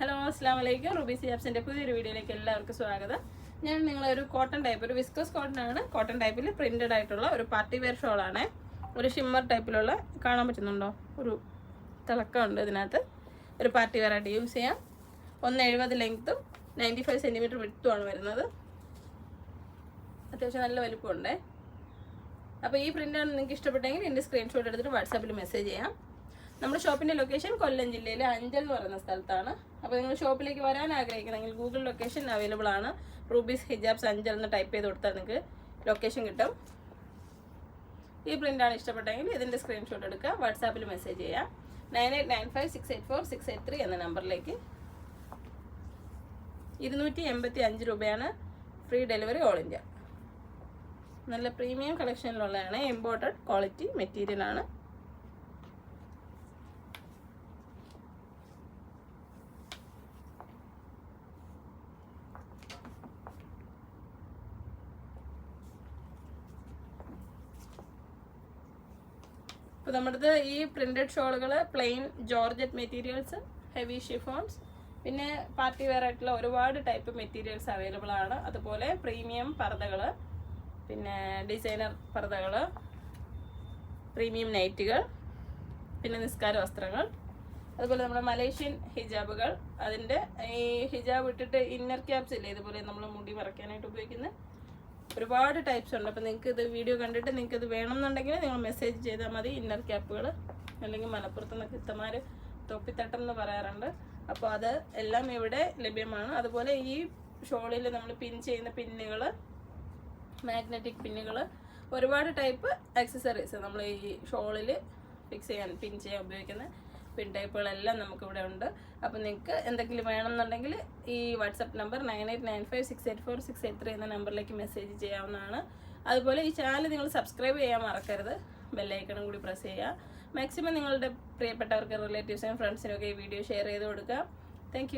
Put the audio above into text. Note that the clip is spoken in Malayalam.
ഹലോ അസ്സാം വലൈക്കും റുബി ആപ്സിന്റെ പുതിയൊരു വീഡിയോയിലേക്ക് എല്ലാവർക്കും സ്വാഗതം. ഞാൻ നിങ്ങളെ ഒരു കോട്ടൺ ടൈപ്പ് ഒരു വിസ്കോസ് കോട്ടൺ ആണ്. കോട്ടൺ ടൈപ്പിൽ പ്രിന്റഡ് ആയിട്ടുള്ള ഒരു പാർട്ടി വെയർ ഷോളാണ് ഒരു ഷിമ്മർ ടൈപ്പിലുള്ള കാണാൻ പറ്റുന്നുണ്ടോ? ഒരു തിളക്കമുണ്ട് ഇതിനകത്ത്. ഒരു പാർട്ടി വെയർ ആയിട്ട് യൂസ് ചെയ്യാം. ഒന്ന് എഴുപത് ലെങ്ത്തും നയന്റി ഫൈവ് സെന്റിമീറ്റർ വിട്ടുമാണ് വരുന്നത്. അത്യാവശ്യം നല്ല വലിപ്പമുണ്ട്. അപ്പോൾ ഈ പ്രിന്റാണ് നിങ്ങൾക്ക് ഇഷ്ടപ്പെട്ടെങ്കിൽ എന്റെ സ്ക്രീൻഷോട്ട് എടുത്തിട്ട് വാട്സാപ്പിൽ മെസ്സേജ് ചെയ്യാം. നമ്മുടെ ഷോപ്പിന്റെ ലൊക്കേഷൻ കൊല്ലം ജില്ലയിലെ അഞ്ചൽ എന്ന് പറയുന്ന സ്ഥലത്താണ്. അപ്പോൾ നിങ്ങൾ ഷോപ്പിലേക്ക് വരാൻ ആഗ്രഹിക്കുന്നെങ്കിൽ ഗൂഗിൾ ലൊക്കേഷൻ അവൈലബിൾ ആണ്. റൂബീസ് ഹിജാബ്സ് അഞ്ചൽ എന്ന് ടൈപ്പ് ചെയ്ത് കൊടുത്താൽ നിങ്ങൾക്ക് ലൊക്കേഷൻ കിട്ടും. ഈ പ്രിന്റാണ് ഇഷ്ടപ്പെട്ടെങ്കിൽ ഇതിന്റെ സ്ക്രീൻഷോട്ട് എടുക്കുക. വാട്സാപ്പിൽ മെസ്സേജ് ചെയ്യാം. Nine eight nine five six eight four six eight three എന്ന നമ്പറിലേക്ക് ഇരുന്നൂറ്റി എൺപത്തി അഞ്ച് രൂപയാണ് ഫ്രീ ഡെലിവറി ഓൾ ഇന്ത്യ നല്ല പ്രീമിയം കളക്ഷനിലുള്ളതാണ് ഇമ്പോർട്ടഡ് ക്വാളിറ്റി മെറ്റീരിയൽ ആണ് ഇപ്പോൾ നമ്മുടെ ഈ printed ഷോളുകൾ plain georgette materials heavy chiffons പിന്നെ പാർട്ടി വെയർ ആയിട്ടുള്ള ഒരുപാട് ടൈപ്പ് മെറ്റീരിയൽസ് അവൈലബിൾ ആണ്. അതുപോലെ പ്രീമിയം പർദ്ദകൾ പിന്നെ ഡിസൈനർ പർദ്ദകൾ പ്രീമിയം നൈറ്റുകൾ പിന്നെ നിസ്കാര വസ്ത്രങ്ങൾ. അതുപോലെ നമ്മുടെ മലേഷ്യൻ ഹിജാബുകൾ. അതിന്റെ ഈ ഹിജാബ് ഇട്ടിട്ട് ഇന്നർ ക്യാപ്സ് ഇല്ലേ? ഇതുപോലെ നമ്മൾ മുടി മറയ്ക്കാനായിട്ട് ഉപയോഗിക്കുന്ന ഒരുപാട് ടൈപ്സ് ഉണ്ട്. അപ്പോൾ നിങ്ങൾക്ക് ഇത് വീഡിയോ കണ്ടിട്ട് നിങ്ങൾക്ക് ഇത് വേണം എന്നുണ്ടെങ്കിൽ നിങ്ങൾ മെസ്സേജ് ചെയ്താൽ മതി. ഇന്നർ ക്യാപ്പുകൾ അല്ലെങ്കിൽ മലപ്പുറത്ത് നിന്ന് ഇത്തമാർ തൊപ്പിത്തട്ടം എന്ന് പറയാറുണ്ട്. അപ്പോൾ അത് എല്ലാം ഇവിടെ ലഭ്യമാണ്. അതുപോലെ ഈ ഷോളിൽ നമ്മൾ പിൻ ചെയ്യുന്ന പിന്നുകൾ മാഗ്നറ്റിക് പിന്നുകൾ ഒരുപാട് ടൈപ്പ് ആക്സസറീസ് നമ്മൾ ഈ ഷോളിൽ ഫിക്സ് ചെയ്യാൻ പിൻ ചെയ്യാൻ ഉപയോഗിക്കുന്ന പിൻ ടൈപ്പുകളെല്ലാം നമുക്കിവിടെ ഉണ്ട്. അപ്പോൾ നിങ്ങൾക്ക് എന്തെങ്കിലും വേണമെന്നുണ്ടെങ്കിൽ ഈ WhatsApp number nine eight nine five six eight four six eight three എന്ന നമ്പറിലേക്ക് മെസ്സേജ് ചെയ്യാവുന്നതാണ്. അതുപോലെ ഈ ചാനൽ നിങ്ങൾ സബ്സ്ക്രൈബ് ചെയ്യാൻ മറക്കരുത്. ബെല്ലൈക്കണും കൂടി പ്രസ് ചെയ്യുക. മാക്സിമം നിങ്ങളുടെ പ്രിയപ്പെട്ടവർക്ക് റിലേറ്റീവ്സിനും ഫ്രണ്ട്സിനും ഒക്കെ ഈ വീഡിയോ ഷെയർ ചെയ്ത് കൊടുക്കുക. താങ്ക്